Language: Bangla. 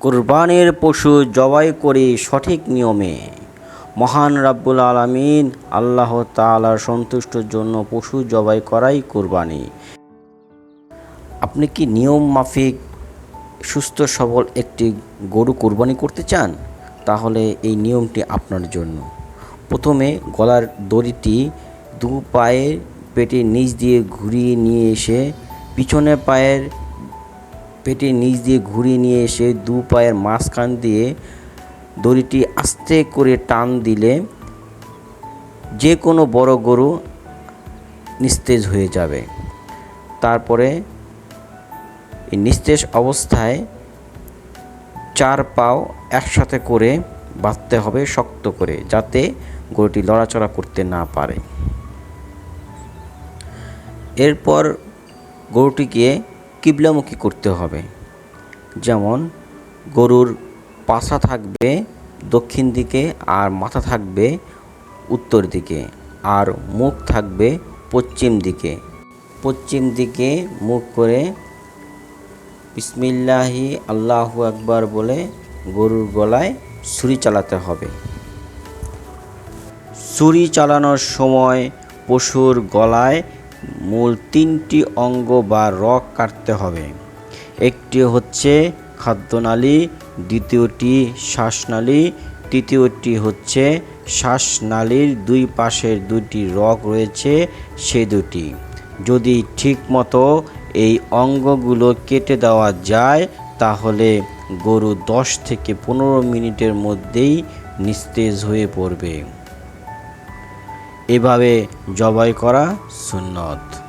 কোরবানির পশু জবাই করে সঠিক নিয়মে। মহান রাব্বুল আলামিন আল্লাহ তাআলার সন্তুষ্টর জন্য পশু জবাই করাই কোরবানি। আপনি কি নিয়ম মাফিক সুস্থ সবল একটি গরু কোরবানি করতে চান? তাহলে এই নিয়মটি আপনার জন্য। প্রথমে গলার দড়িটি দু পায়ের পেটের নিচ দিয়ে ঘুরিয়ে নিয়ে এসে পিছনে পায়ের পেটের নিচ দিয়ে ঘুরিয়ে নিয়ে এসে দু পায়ের মাঝখান দিয়ে দড়িটি আস্তে করে টান দিলে যে কোনো বড় গরু নিস্তেজ হয়ে যাবে। তারপরে এই নিস্তেজ অবস্থায় চার পাও একসাথে করে বাঁধতে হবে শক্ত করে, যাতে গরুটি লড়াচড়া করতে না পারে। এরপর গরুটিকে কিবলামুখী করতে হবে। যেমন, গরুর পাছা থাকবে দক্ষিণ দিকে আর মাথা থাকবে উত্তর দিকে আর মুখ থাকবে পশ্চিম দিকে। পশ্চিম দিকে মুখ করে বিসমিল্লাহি আল্লাহু আকবার বলে গরুর গলায় ছুরি চালাতে হবে। ছুরি চালানোর সময় পশুর গলায় মূল তিনটি অঙ্গ বা রক কাটতে হবে। একটি হচ্ছে খাদ্যনালী, দ্বিতীয়টি শ্বাসনালী, তৃতীয়টি হচ্ছে শ্বাসনালীর দুই পাশের দুটি রক রয়েছে, সে দুটি। যদি ঠিকমতো এই অঙ্গগুলো কেটে দেওয়া যায়, তাহলে গরু দশ থেকে পনেরো মিনিটের মধ্যেই নিস্তেজ হয়ে পড়বে। এভাবে জবাই করা সুন্নত।